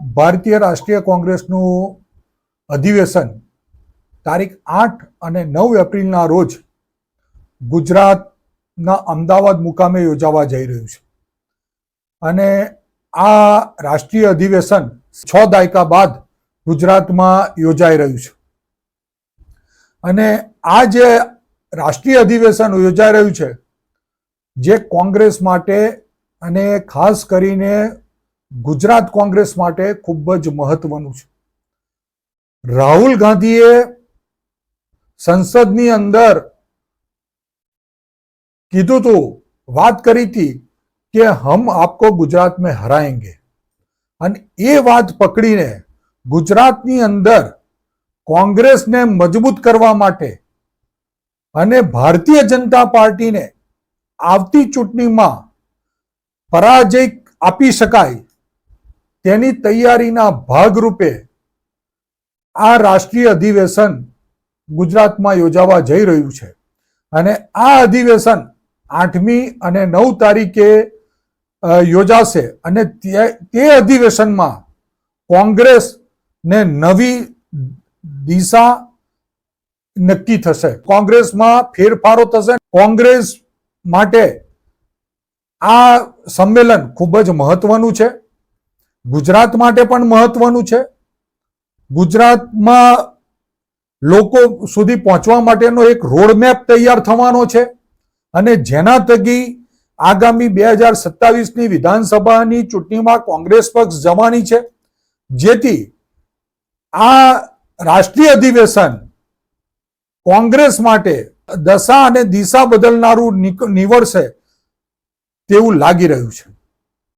ભારતીય રાષ્ટ્રીય કોંગ્રેસનું અધિવેશન તારીખ આઠ અને નવ એપ્રિલના રોજ ગુજરાતના અમદાવાદ મુકામે યોજાવા જઈ રહ્યું છે. અને આ રાષ્ટ્રીય અધિવેશન છ દાયકા બાદ ગુજરાતમાં યોજાઈ રહ્યું છે. અને આ જે રાષ્ટ્રીય અધિવેશન યોજાઈ રહ્યું છે, જે કોંગ્રેસ માટે અને ખાસ કરીને ગુજરાત કોંગ્રેસ માટે ખૂબ જ મહત્વનું છે. રાહુલ ગાંધીએ સંસદની અંદર કીધું હતું વાત કરી હતી કે હમ આપકો ગુજરાત મેં હરાએંગે અને એ વાત પકડીને ગુજરાતની અંદર કોંગ્રેસને મજબૂત કરવા માટે અને ભારતીય જનતા પાર્ટીને આવતી ચૂંટણીમાં પરાજય આપી શકાય તેની તૈયારીના ભાગરૂપે આ રાષ્ટ્રીય અધિવેશન ગુજરાતમાં યોજાવા જઈ રહ્યું છે. અને આ અધિવેશન આઠમી અને નવ તારીખે યોજાશે અને તે અધિવેશનમાં કોંગ્રેસને નવી દિશા નક્કી થશે. કોંગ્રેસમાં ફેરફારો થશે. કોંગ્રેસ માટે આ સંમેલન ખૂબ જ મહત્વનું છે. ગુજરાત માટે પણ મહત્વનું છે. ગુજરાતમાં લોકો સુધી પહોંચવા માટેનો એક રોડમેપ તૈયાર થવાનો છે અને જેના થકી આગામી બે હજાર સત્તાવીસની વિધાનસભાની ચૂંટણીમાં કોંગ્રેસ પક્ષ જવાની છે. જેથી આ રાષ્ટ્રીય અધિવેશન કોંગ્રેસ માટે દશા અને દિશા બદલનારું નીવડશે તેવું લાગી રહ્યું છે.